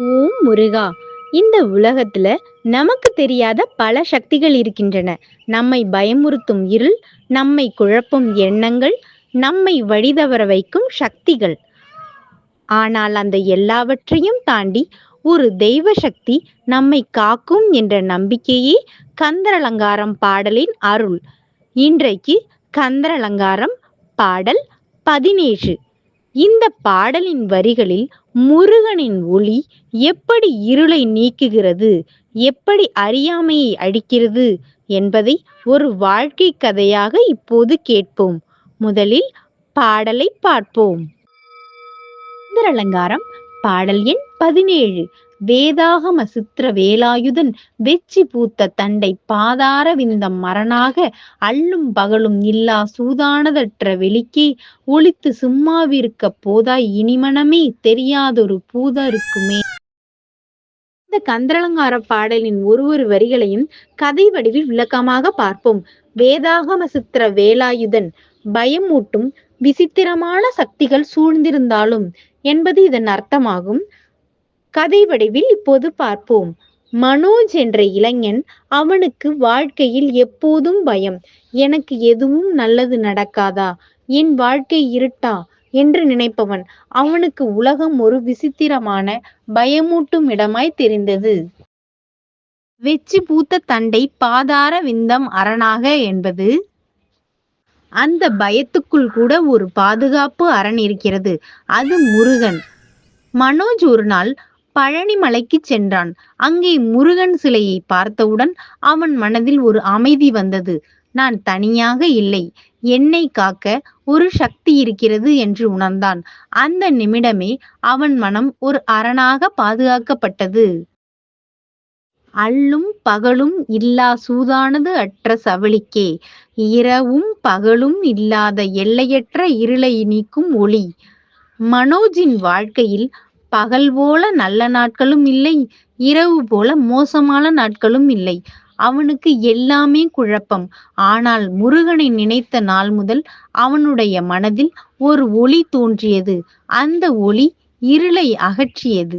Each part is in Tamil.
ஓம் முருகா. இந்த உலகத்துல நமக்கு தெரியாத பல சக்திகள் இருக்கின்றன. நம்மை பயமுறுத்தும் இருள் நம்மை குழப்பும் எண்ணங்கள் நம்மை வழிதவர வைக்கும் சக்திகள். ஆனால் அந்த எல்லாவற்றையும் தாண்டி ஒரு தெய்வ சக்தி நம்மை காக்கும் என்ற நம்பிக்கையே கந்தரலங்காரம் பாடலின் அருள். இன்றைக்கு கந்தரலங்காரம் பாடல் பதினேழு. இந்த பாடலின் வரிகளில் முருகனின் ஒளி எப்படி இருளை நீக்குகிறது எப்படி அறியாமையை அழிக்கிறது என்பதை ஒரு வாழ்க்கை கதையாக இப்போது கேட்போம். முதலில் பாடலை பார்ப்போம். சுந்தரலங்காரம் பாடல் எண் பதினேழு. வேதாகம சித்திர வேலாயுதன் வெச்சி பூத்த தண்டை பாதார விந்தம் மரணாக அள்ளும் பகலும் இல்லா சூதானதற்ற வெளிக்கே ஒளித்து சும்மாவிருக்க போதாய் இனிமனமே தெரியாதொரு பூதருக்குமே. இந்த கந்தரலங்கார பாடலின் ஒரு ஒரு வரிகளையும் கதை வடிவில் விளக்கமாக பார்ப்போம். வேதாகம சித்திர வேலாயுதன் பயமூட்டும் விசித்திரமான சக்திகள் சூழ்ந்திருந்தாலும் என்பது இதன் அர்த்தமாகும். கதை வடிவில் இப்போது பார்ப்போம். மனோஜ் என்ற இளைஞன் அவனுக்கு வாழ்க்கையில் எப்போதும் பயம். எனக்கு எதுவும் நல்லது நடக்காதா? என் வாழ்க்கை இருட்டா? என்று நினைப்பவன். அவனுக்கு உலகம் ஒரு விசித்திரமான பயமூட்டும் இடமாய் தெரிந்தது. வெச்சி பூத்த தண்டை பாதார விந்தம் அரணாக என்பது அந்த பயத்துக்குள் கூட ஒரு பாதுகாப்பு அரண் இருக்கிறது. அது முருகன். மனோஜ் ஒரு நாள் பழனி மலைக்கு சென்றான். அங்கே முருகன் சிலையை பார்த்தவுடன் அவன் மனதில் ஒரு அமைதி வந்தது. நான் தனியாக இல்லை. என்னை காக்க ஒரு சக்தி இருக்கிறது என்று உணர்ந்தான். அந்த நிமிடமே அவன் மனம் ஒரு அரணாக பாதுகாக்கப்பட்டது. அல்லும் பகலும் இல்லா சூதானது அற்ற சவளிக்கே இரவும் பகலும் இல்லாத எல்லையற்ற இருளை நீக்கும் ஒளி. மனோஜின் வாழ்க்கையில் பகல் போல நல்ல நாட்களும் இல்லை இரவு போல மோசமான நாட்களும் இல்லை. அவனுக்கு எல்லாமே குழப்பம். ஆனால் முருகனை நினைத்த நாள் முதல் அவனுடைய மனதில் ஒரு ஒளி தோன்றியது. அந்த ஒளி இருளை அகற்றியது.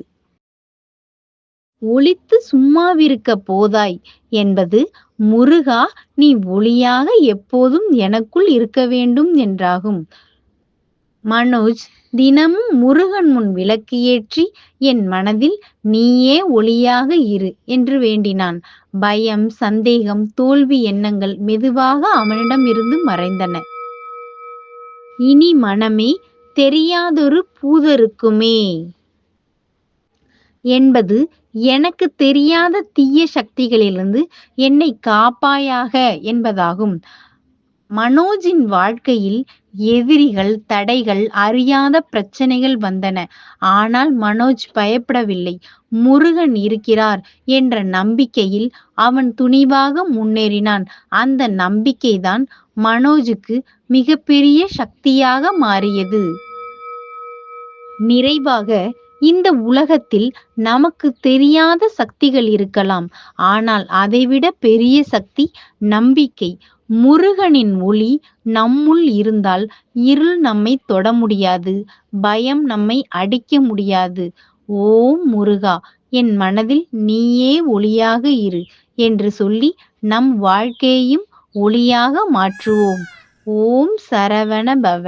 ஒளித்து சும்மாவிருக்க போதாய் என்பது முருகா நீ ஒளியாக எப்போதும் எனக்குள் இருக்க வேண்டும் என்றாகும். மனோஜ் தினமும் முருகன் முன் விளக்கு ஏற்றி என் மனதில் நீயே ஒளியாக இரு என்று வேண்டினான். பயம் சந்தேகம் தோல்வி எண்ணங்கள் மெதுவாக அவனிடம் இருந்து மறைந்தன. இனி மனமே தெரியாதொரு பூதருக்குமே. என்பது எனக்கு தெரியாத தீய சக்திகளிலிருந்து என்னை காப்பாயாக என்பதாகும். மனோஜின் வாழ்க்கையில் எதிரிகள் தடைகள் அறியாத பிரச்சனைகள் வந்தன. ஆனால் மனோஜ் பயப்படவில்லை. முருகன் இருக்கிறார் என்ற நம்பிக்கையில் அவன் துணிவாக முன்னேறினான். அந்த நம்பிக்கைதான் மனோஜுக்கு மிகப்பெரிய சக்தியாக மாறியது. நிறைவாக இந்த உலகத்தில் நமக்கு தெரியாத சக்திகள் இருக்கலாம். ஆனால் அதைவிட பெரிய சக்தி நம்பிக்கை. முருகனின் ஒளி நம்முள் இருந்தால் இருள் நம்மை தொட முடியாது. பயம் நம்மை அடிக்க முடியாது. ஓம் முருகா என் மனதில் நீயே ஒளியாக இரு என்று சொல்லி நம் வாழ்க்கையையும் ஒளியாக மாற்றுவோம். ஓம் சரவண பவ.